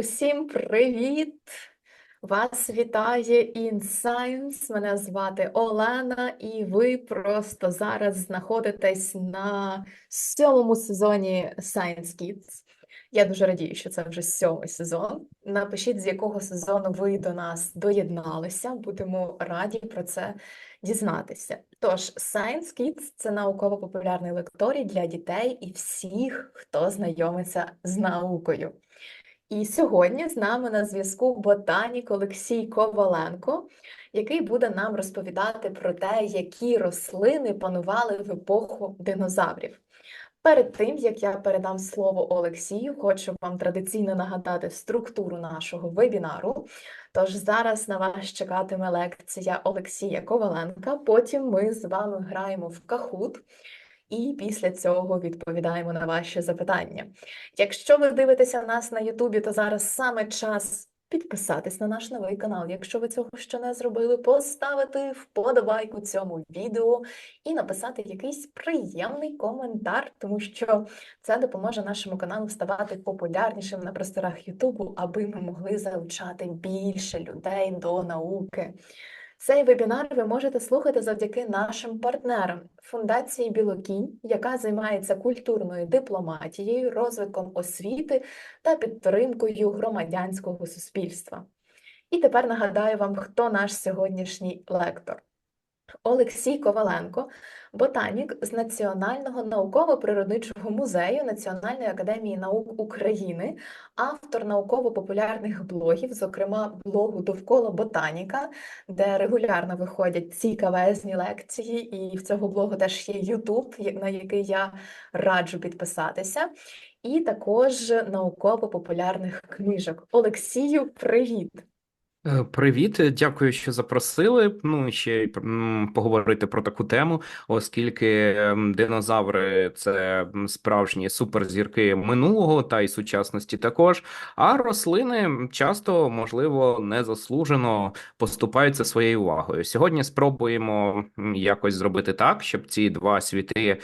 Усім привіт! Вас вітає InScience. Мене звати Олена, і ви просто зараз знаходитесь на сьомому сезоні Science Kids. Я дуже радію, що це вже сьомий сезон. Напишіть, з якого сезону ви до нас доєдналися. Будемо раді про це дізнатися. Тож, Science Kids – це науково-популярний лекторій для дітей і всіх, хто знайомиться з наукою. І сьогодні з нами на зв'язку ботанік Олексій Коваленко, який буде нам розповідати про те, які рослини панували в епоху динозаврів. Перед тим, як я передам слово Олексію, хочу вам традиційно нагадати структуру нашого вебінару. Тож зараз на вас чекатиме лекція Олексія Коваленка. Потім ми з вами граємо в Кахут. І після цього відповідаємо на ваші запитання. Якщо ви дивитеся нас на Ютубі, то зараз саме час підписатись на наш новий канал. Якщо ви цього ще не зробили, поставити вподобайку цьому відео і написати якийсь приємний коментар, тому що це допоможе нашому каналу ставати популярнішим на просторах Ютубу, аби ми могли залучати більше людей до науки. Цей вебінар ви можете слухати завдяки нашим партнерам Фундації Білокінь, яка займається культурною дипломатією, розвитком освіти та підтримкою громадянського суспільства. І тепер нагадаю вам, хто наш сьогоднішній лектор. Олексій Коваленко, ботанік з Національного науково-природничого музею Національної академії наук України, автор науково-популярних блогів, зокрема блогу Довкола Ботаніка, де регулярно виходять цікавезні лекції, і в цього блогу теж є Ютуб, на який я раджу підписатися. І також науково-популярних книжок. Олексію, привіт! Е, Привіт, дякую, що запросили. Ну ще й поговорити про таку тему, оскільки ем, динозаври це справжні суперзірки минулого та й сучасності також. А рослини часто, можливо, незаслужено поступаються своєю увагою. Сьогодні спробуємо якось зробити так, щоб ці два світи е,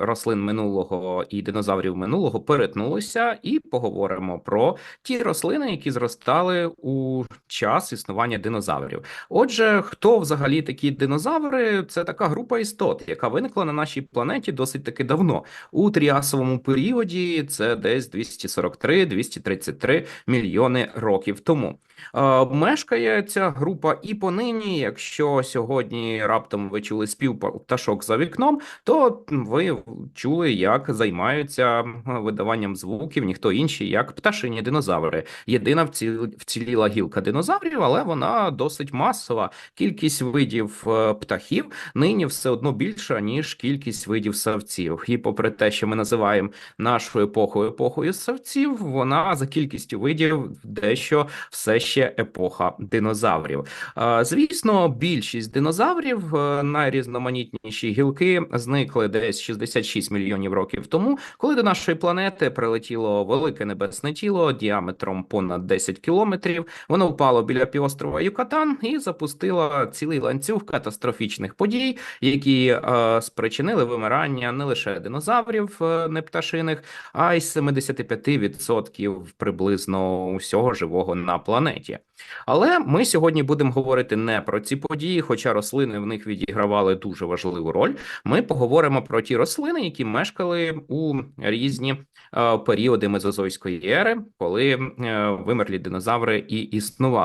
рослин минулого і динозаврів минулого перетнулися, і поговоримо про ті рослини, які зростали у час існування динозаврів. Отже, хто взагалі такі динозаври? Це така група істот, яка виникла на нашій планеті досить таки давно. У тріасовому періоді це десь 243-233 мільйони років тому. Е, Мешкає ця група і понині. Якщо сьогодні раптом ви чули спів пташок за вікном, то ви чули, як займаються видаванням звуків ніхто інший, як пташині динозаври. Єдина вці- вціліла гілка динозаврів, але вона досить масова. Кількість видів е, птахів нині все одно більша ніж кількість видів савців. І попри те, що ми називаємо нашу епоху епохою савців, вона за кількістю видів дещо все ще епоха динозаврів. Е, Звісно, більшість динозаврів, е, найрізноманітніші гілки, зникли десь 66 мільйонів років тому, коли до нашої планети прилетіло велике небесне тіло діаметром понад 10 кілометрів. Воно впало біля півострова Юкатан і запустило цілий ланцюг катастрофічних подій, які е, спричинили вимирання не лише динозаврів е, непташиних, а й 75% приблизно усього живого на планеті. Але ми сьогодні будемо говорити не про ці події, хоча рослини в них відігравали дуже важливу роль. Ми поговоримо про ті рослини, які мешкали у різні е, періоди мезозойської ери, коли е, вимерлі динозаври і існували.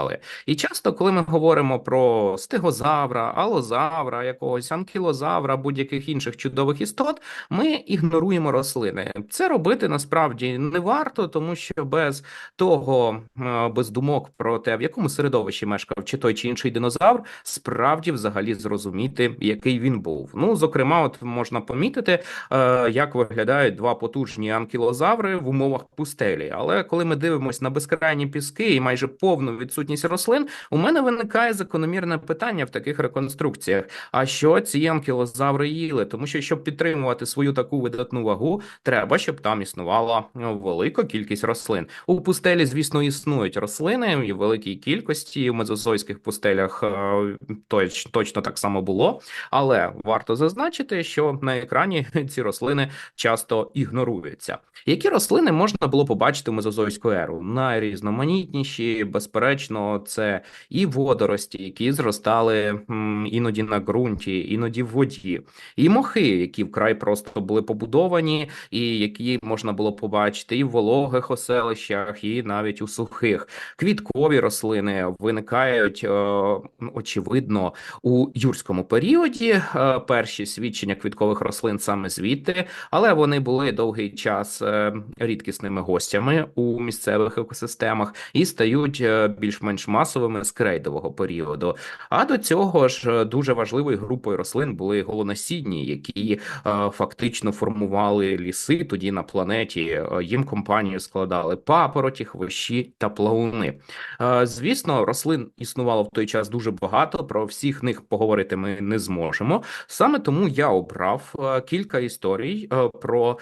І часто, коли ми говоримо про стегозавра, алозавра, якогось анкілозавра, будь-яких інших чудових істот, ми ігноруємо рослини. Це робити насправді не варто, тому що без того, е, без думок про те, в якому середовищі мешкав чи той чи інший динозавр, справді взагалі зрозуміти, який він був. Ну, зокрема, от можна помітити, е, як виглядають два потужні анкілозаври в умовах пустелі. Але коли ми дивимося на безкрайні піски і майже повну відсутність відсутність рослин, у мене виникає закономірне питання в таких реконструкціях. А що ці анкілозаври їли? Тому що щоб підтримувати свою таку видатну вагу, треба, щоб там існувала ну, велика кількість рослин. У пустелі, звісно, існують рослини і в великій кількості в мезозойських пустелях е, точ, точно так само було. Але варто зазначити, що на екрані ці рослини часто ігноруються. Які рослини можна було побачити в мезозойську еру? Найрізноманітніші, безперечно, це і водорості, які зростали іноді на ґрунті, іноді в воді, і мохи, які вкрай просто були побудовані, і які можна було побачити і в вологих оселищах, і навіть у сухих. Квіткові рослини виникають е, очевидно у юрському періоді. Е, перші свідчення квіткових рослин саме звідти, але вони були довгий час е, рідкісними гостями у місцевих екосистемах і стають е, більш-менш масовими з крейдового періоду. А до цього ж е, дуже важливою групою рослин були голоносідні, які е, фактично формували ліси тоді на планеті. Е, Їм компанію складали папороті, хвощі та плауни. Звісно, рослин існувало в той час дуже багато. Про всіх них поговорити ми не зможемо. Саме тому я обрав кілька історій про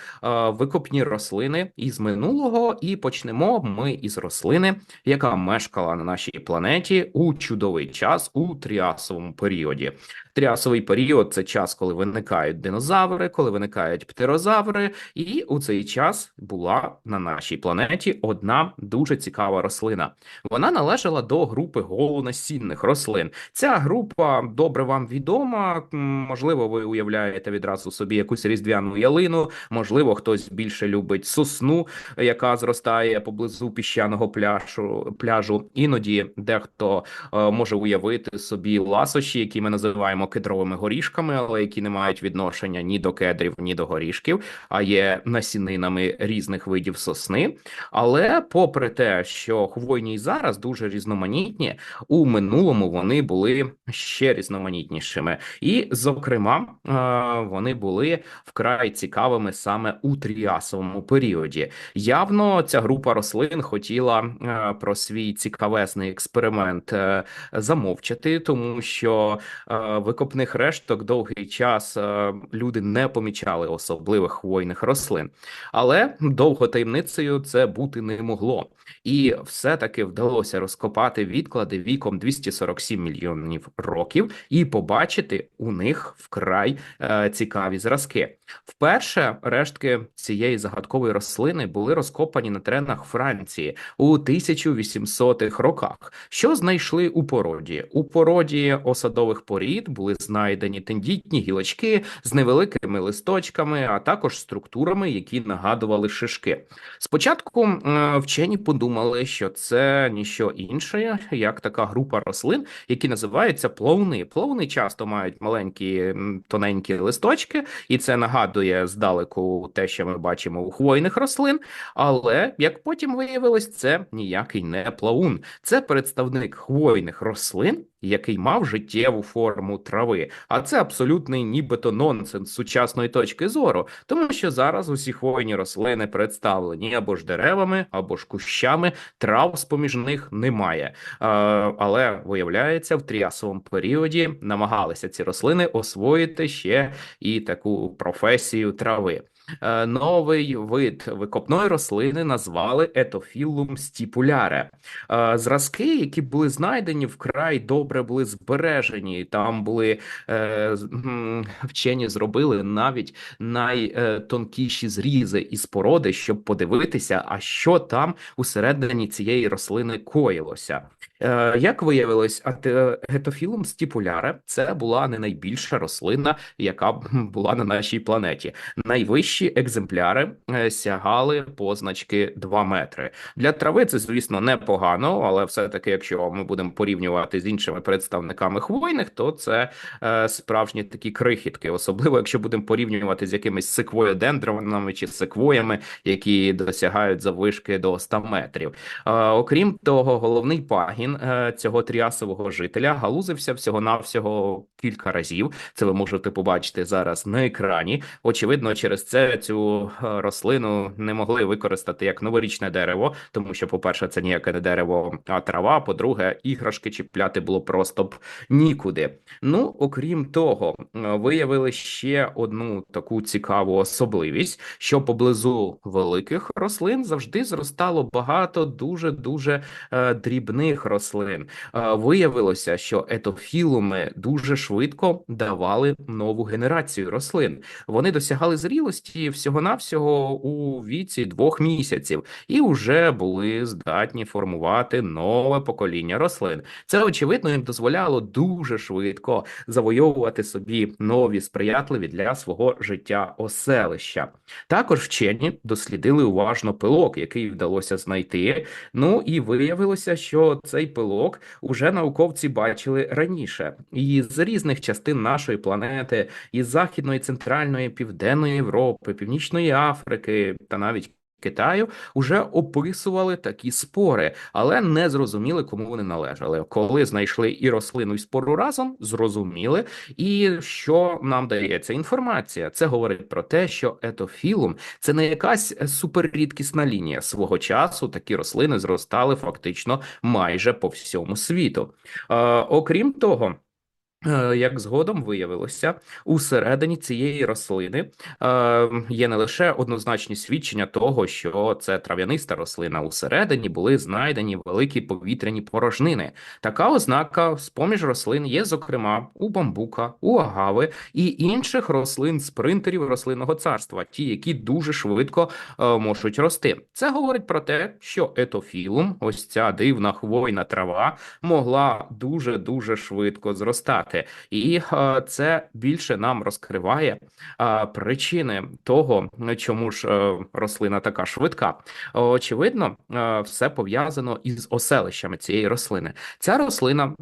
викопні рослини із минулого, і почнемо ми із рослини, яка мешкала на нашій планеті у чудовий час у тріасовому періоді. Тріасовий період це час, коли виникають динозаври, коли виникають птерозаври, і у цей час була на нашій планеті одна дуже цікава рослина. Вона належала до групи голонасінних рослин. Ця група добре вам відома. Можливо, ви уявляєте відразу собі якусь різдвяну ялину. Можливо, хтось більше любить сосну, яка зростає поблизу піщаного пляжу. пляжу. Іноді дехто е, може уявити собі ласощі, які ми називаємо кедровими горішками, але які не мають відношення ні до кедрів, ні до горішків, а є насінинами різних видів сосни. Але попри те, що хвойні і зараз дуже різноманітні, у минулому вони були ще різноманітнішими, і, зокрема, е, вони були вкрай цікавими саме у тріасовому періоді. Явно ця група рослин хотіла е, про свій цікавесний експеримент е, замовчати, тому що е, викопних решток довгий час е, люди не помічали особливих хвойних рослин. Але довго таємницею це бути не могло. І все-таки вдалося розкопати відклади віком 247 мільйонів років і побачити у них вкрай е, цікаві зразки. Вперше рештки цієї загадкової рослини були розкопані на теренах Франції у 1800-х роках. Що знайшли у породі? У породі осадових порід були знайдені тендітні гілочки з невеликими листочками, а також структурами, які нагадували шишки. Спочатку вчені подумали, що це ніщо інше, як така група рослин, які називаються плавни. Плавни часто мають маленькі тоненькі листочки, і це нагадує здалеку те, що ми бачимо у хвойних рослин. Але як потім виявилось, це ніякий не плавун, це представник хвойних рослин, який мав життєву форму трави. А це абсолютний нібито нонсенс сучасної точки зору, тому що зараз усі хвойні рослини представлені або ж деревами, або ж кущами, трав з поміж них немає. Е, але виявляється, в тріасовому періоді намагалися ці рослини освоїти ще і таку професію трави. Е, Новий вид викопної рослини назвали етофілум стіпуляре. Е, Зразки, які були знайдені, вкрай добре були збережені. Там були е, вчені зробили навіть найтонкіші зрізи із породи, щоб подивитися, а що там усередині цієї рослини коїлося. Е, Як виявилось, гетофілум стіпуляре це була не найбільша рослина, яка була на нашій планеті. Найвищі екземпляри е, сягали позначки 2 метри. Для трави це, звісно, непогано, але все-таки, якщо ми будемо порівнювати з іншими представниками хвойних, то це е, справжні такі крихітки, особливо якщо будемо порівнювати з якимись секвоєдендронами чи секвоями, які досягають заввишки до 100 метрів. Окрім того, головний пагін рослин е, цього тріасового жителя галузився всього-навсього кілька разів. Це ви можете побачити зараз на екрані. Очевидно, через це цю е, рослину не могли використати як новорічне дерево, тому що, по-перше, це ніяке не дерево, а трава. По-друге, іграшки чіпляти було просто б нікуди. Ну, окрім того, е, виявили ще одну таку цікаву особливість, що поблизу великих рослин завжди зростало багато дуже дуже дрібних рослин. Е, виявилося, що етофілуми дуже швидко давали нову генерацію рослин. Вони досягали зрілості всього-навсього у віці двох місяців і вже були здатні формувати нове покоління рослин. Це очевидно їм дозволяло дуже швидко завойовувати собі нові сприятливі для свого життя оселища. Також вчені дослідили уважно пилок, який вдалося знайти. Ну і виявилося, що цей пилок уже науковці бачили раніше, і з різних частин нашої планети, із західної, центральної, південної Європи, Північної Африки та навіть. Китаю вже описували такі спори, але не зрозуміли, кому вони належали. Коли знайшли і рослину, і спору разом, зрозуміли. І що нам дається інформація? Це говорить про те, що етофілум це не якась суперрідкісна лінія. Свого часу такі рослини зростали фактично майже по всьому світу. Е, окрім того. Е, Як згодом виявилося, усередині цієї рослини е, є не лише однозначні свідчення того, що це трав'яниста рослина. Усередині були знайдені великі повітряні порожнини. Така ознака з поміж рослин є, зокрема, у бамбука, у агави і інших рослин спринтерів рослинного царства, ті, які дуже швидко е, можуть рости. Це говорить про те, що етофілум, ось ця дивна хвойна трава, могла дуже дуже швидко зростати. І е, це більше нам розкриває е, причини того, чому ж е, рослина така швидка. Очевидно, все пов'язано із оселищами цієї рослини. Ця рослина.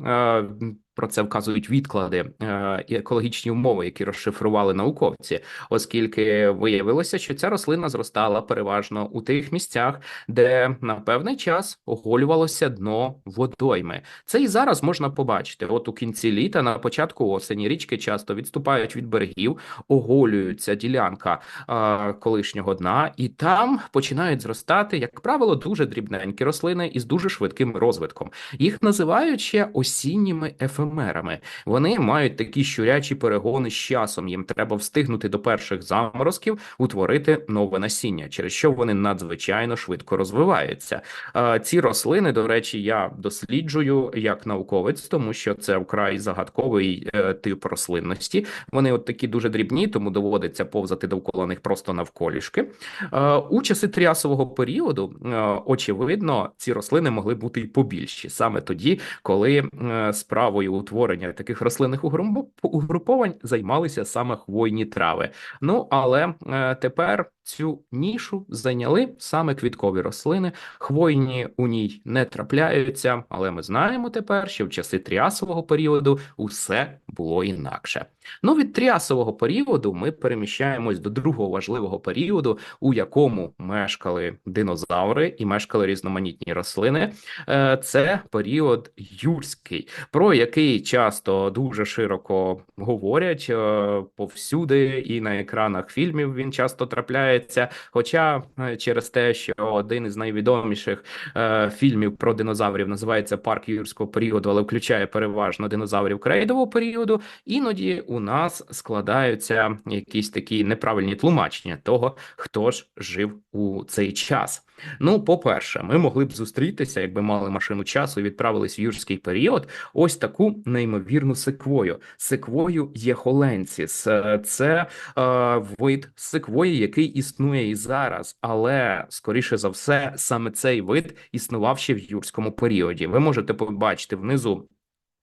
Про це вказують відклади е, і екологічні умови, які розшифрували науковці, оскільки виявилося, що ця рослина зростала переважно у тих місцях, де на певний час оголювалося дно водойми. Це і зараз можна побачити. От у кінці літа, на початку осені, річки часто відступають від берегів, оголюється ділянка е, колишнього дна, і там починають зростати, як правило, дуже дрібненькі рослини із дуже швидким розвитком. Їх називають ще осінніми ефемерами ефемерами. Вони мають такі щурячі перегони з часом. Їм треба встигнути до перших заморозків утворити нове насіння, через що вони надзвичайно швидко розвиваються. Ці рослини, до речі, я досліджую як науковець, тому що це вкрай загадковий е, тип рослинності. Вони от такі дуже дрібні, тому доводиться повзати довкола них просто навколішки. У часи тріасового періоду, е, очевидно, ці рослини могли бути й побільші саме тоді, коли е, справою утворення таких рослинних угруповань займалися саме хвойні трави. Ну але е, тепер цю нішу зайняли саме квіткові рослини. Хвойні у ній не трапляються, але ми знаємо тепер, що в часи тріасового періоду усе було інакше. Ну, від тріасового періоду ми переміщаємось до другого важливого періоду, у якому мешкали динозаври і мешкали різноманітні рослини. Е, це період юрський, про який часто дуже широко говорять е, повсюди, і на екранах фільмів він часто трапляється. Хоча е, через те, що один із найвідоміших фільмів про динозаврів називається Парк юрського періоду, але включає переважно динозаврів крейдового періоду, іноді у у нас складаються якісь такі неправильні тлумачення того, хто ж жив у цей час. Ну, по-перше, ми могли б зустрітися, якби мали машину часу і відправились в юрський період. Ось таку неймовірну секвою. Секвою єхоленціс. Це е, вид секвої, який існує і зараз, але скоріше за все, саме цей вид існував ще в юрському періоді. Ви можете побачити внизу.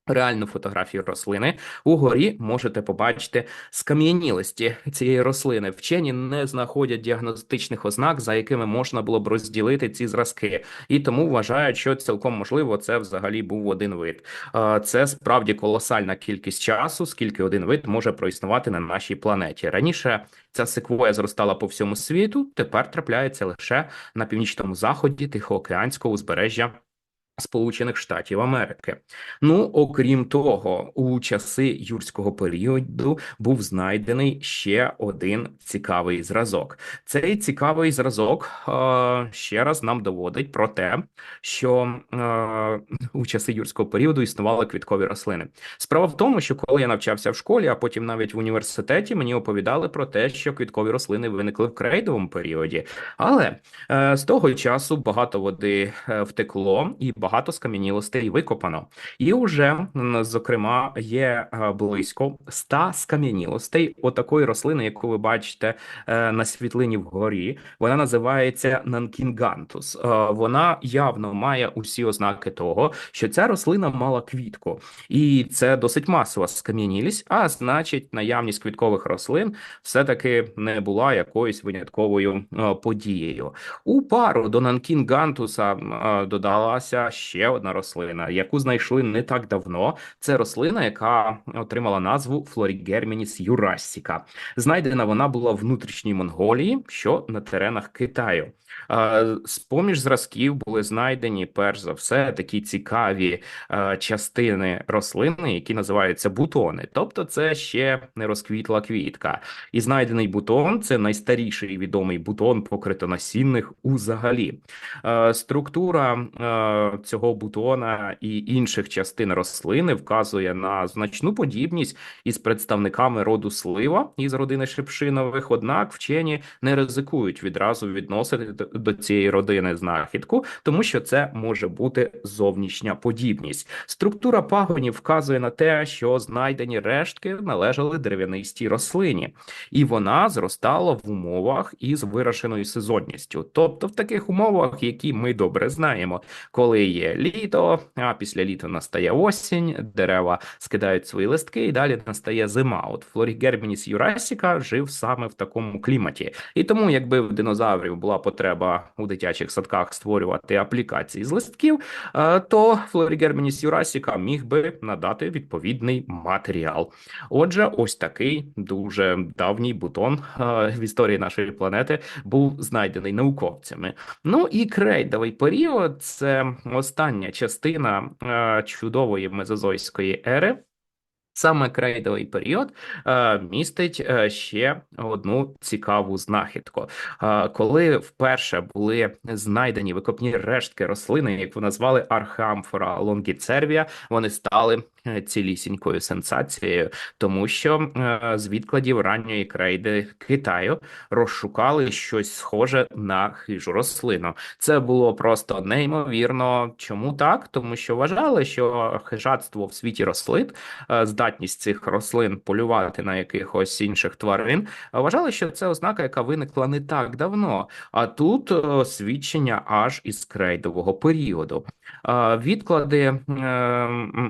Реальну фотографію рослини угорі можете побачити скам'янілості цієї рослини. Вчені не знаходять діагностичних ознак, за якими можна було б розділити ці зразки, і тому вважають, що цілком можливо це взагалі був один вид. Це справді колосальна кількість часу, скільки один вид може проіснувати на нашій планеті. Раніше ця секвоя зростала по всьому світу. Тепер трапляється лише на північному заході Тихоокеанського узбережжя Сполучених Штатів Америки. Ну, окрім того, у часи юрського періоду був знайдений ще один цікавий зразок. Цей цікавий зразок е, ще раз нам доводить про те, що е, у часи юрського періоду існували квіткові рослини. Справа в тому, що коли я навчався в школі, а потім навіть в університеті, мені оповідали про те, що квіткові рослини виникли в крейдовому періоді, але е, з того часу багато води е, втекло і багато скам'янілостей викопано. І вже, зокрема, є е, близько 100 скам'янілостей отакої рослини, яку ви бачите е, на світлині вгорі. Вона називається нанкінгантус. Е, вона явно має усі ознаки того, що ця рослина мала квітку, і це досить масова скам'янілість. А значить, наявність квіткових рослин все-таки не була якоюсь винятковою подією. У пару до нанкінгантуса додалася ще одна рослина, яку знайшли не так давно. Це рослина, яка отримала назву Флорігермініс юрассіка. Знайдена вона була в внутрішній Монголії, що на теренах Китаю. З поміж зразків були знайдені перш за все такі цікаві частини рослини, які називаються бутони. Тобто, це ще не розквітла квітка. І знайдений бутон це найстаріший відомий бутон покритонасінних узагалі. Структура цього бутона і інших частин рослини вказує на значну подібність із представниками роду слива із родини шипшинових. Однак вчені не ризикують відразу відносити до цієї родини знахідку, тому що це може бути зовнішня подібність. Структура пагонів вказує на те, що знайдені рештки належали дерев'янистій рослині, і вона зростала в умовах із вирашеною сезонністю, тобто в таких умовах, які ми добре знаємо, коли є літо, а після літа настає осінь, дерева скидають свої листки, і далі настає зима. От Флорігермініс Юрасіка жив саме в такому кліматі, і тому, якби в динозаврів була потреба у дитячих садках створювати аплікації з листків, е, то Флорігермініс Юрасіка міг би надати відповідний матеріал. Отже, ось такий дуже давній бутон е, в історії нашої планети був знайдений науковцями. Ну і крейдовий період це остання частина е, чудової мезозойської ери. Саме крейдовий період е, містить е, ще одну цікаву знахідку. Е, коли вперше були знайдені викопні рештки рослини, яку назвали Архамфора лонгіцервія, вони стали цілісінькою сенсацією, тому що з відкладів ранньої крейди Китаю розшукали щось схоже на хижу рослину. Це було просто неймовірно. Чому так? Тому що вважали, що хижатство в світі рослин, е, здатність цих рослин полювати на якихось інших тварин, вважали, що це ознака, яка виникла не так давно. А тут свідчення аж із крейдового періоду. Відклади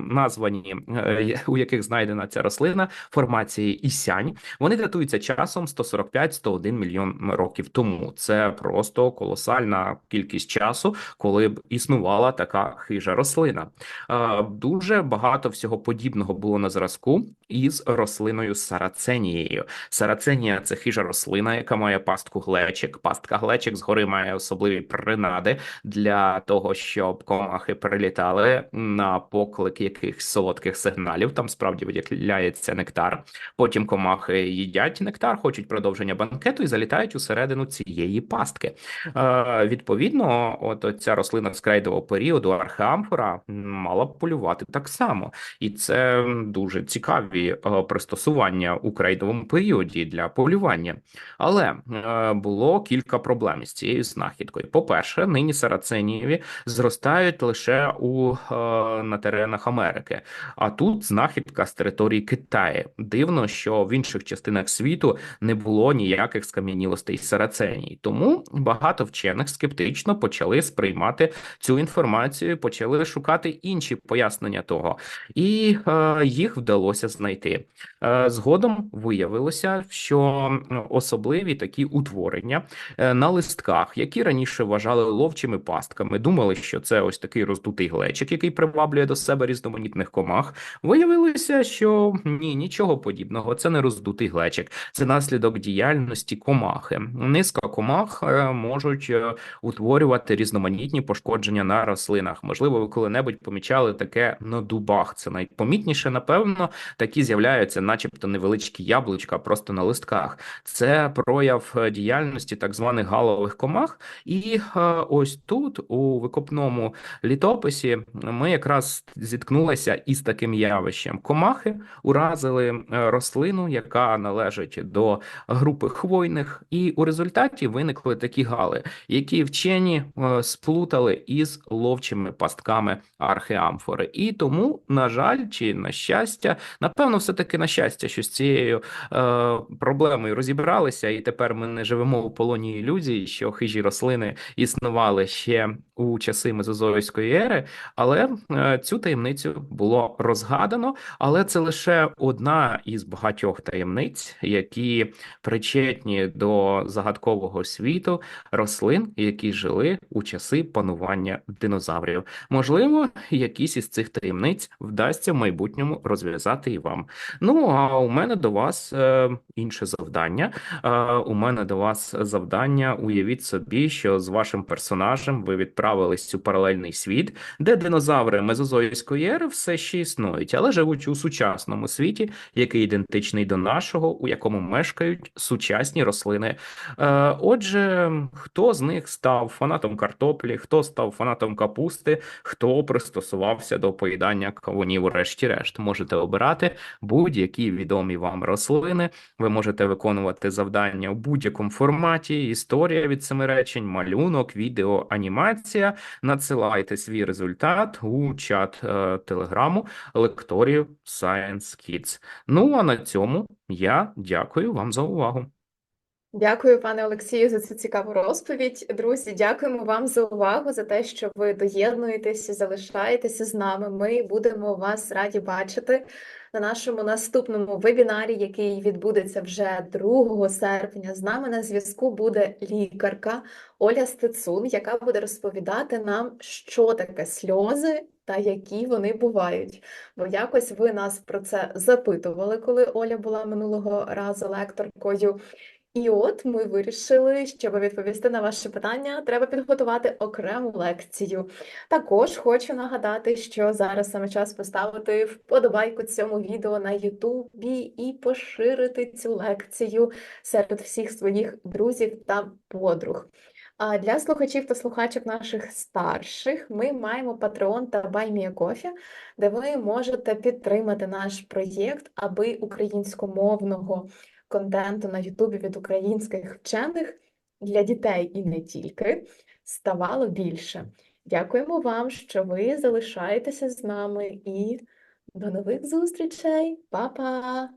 названі Е, у яких знайдена ця рослина формації Ісянь, вони датуються часом 145-101 мільйон років тому. Це просто колосальна кількість часу, коли б існувала така хижа рослина. Е, дуже багато всього подібного було на зразку obrazku. Із рослиною сараценією. Сараценія це хижа рослина, яка має пастку глечик. Пастка глечик згори має особливі принади для того, щоб комахи прилітали на поклик якихось солодких сигналів. Там справді виділяється нектар. Потім комахи їдять нектар, хочуть продовження банкету і залітають усередину цієї пастки. Е, Відповідно, от ця рослина з крейдового періоду археамфора мала б полювати так само, і це дуже цікаві е, пристосування у крейдовому періоді для полювання. Але е, було кілька проблем з цією знахідкою. По перше, нині сараценієві зростають лише у е, на теренах Америки. А тут знахідка з території Китаю. Дивно, що в інших частинах світу не було ніяких скам'янілостей сараценій. Тому багато вчених скептично почали сприймати цю інформацію, почали шукати інші пояснення того, і е, їх вдалося знайти. Знайти. Е, Згодом виявилося, що особливі такі утворення е, на листках, які раніше вважали ловчими пастками, думали, що це ось такий роздутий глечик, який приваблює до себе різноманітних комах. Виявилося, що ні, нічого подібного. Це не роздутий глечик, це наслідок діяльності комахи. Низка комах е, можуть утворювати різноманітні пошкодження на рослинах. Можливо, ви коли-небудь помічали таке на дубах. Це найпомітніше, напевно, такі з'являються, начебто невеличкі яблучка, просто на листках. Це прояв е, діяльності так званих галових комах. І е, ось тут, у викопному літописі, ми якраз зіткнулися із таким явищем. Комахи уразили е, рослину, яка належить до групи хвойних, і у результаті виникли такі гали, які вчені сплутали із ловчими пастками археамфори. І тому, на жаль, чи на щастя, напевно, все таки на щастя, що з цією е, проблемою розібралися, і тепер ми не живемо у полоні ілюзій, що хижі рослини існували ще у часи Мезозойської ери. Але е, цю таємницю було розгадано. Але це лише одна із багатьох таємниць, які причетні до загадкового світу рослин, які жили у часи панування динозаврів. Можливо, якісь із цих таємниць вдасться в майбутньому розв'язати і вам. Ну а у мене до вас е, інше завдання. Е, у мене до вас завдання. Уявіть собі, що з вашим персонажем ви відправились у паралельний світ, де динозаври мезозойської ери все ще існують, але живуть у сучасному світі, який ідентичний до нашого, у якому мешкають сучасні рослини. Е, Отже, хто з них став фанатом картоплі, хто став фанатом капусти, хто пристосувався до поїдання кавунів, врешті-решт, можете обирати будь-які відомі вам рослини. Ви можете виконувати завдання у будь-якому форматі, історія від семи речень, малюнок, відео, анімація. Надсилайте свій результат у чат е, телеграму лекторію Science Kids. Ну а на цьому я дякую вам за увагу. Дякую, пане Олексію, за цю цікаву розповідь. Друзі, дякуємо вам за увагу, за те, що ви доєднуєтеся, залишаєтеся з нами. Ми будемо вас раді бачити на нашому наступному вебінарі, який відбудеться вже 2 серпня. З нами на зв'язку буде лікарка Оля Стецун, яка буде розповідати нам, що таке сльози та які вони бувають. Бо якось ви нас про це запитували, коли Оля була минулого разу лекторкою. І от ми вирішили, щоб відповісти на ваше питання, треба підготувати окрему лекцію. Також хочу нагадати, що зараз саме час поставити вподобайку цьому відео на Ютубі і поширити цю лекцію серед всіх своїх друзів та подруг. А для слухачів та слухачок наших старших ми маємо Patreon та BuyMeACoffee, де ви можете підтримати наш проєкт, аби українськомовного контенту на Ютубі від українських вчених для дітей і не тільки ставало більше. Дякуємо вам, що ви залишаєтеся з нами і до нових зустрічей. Па-па!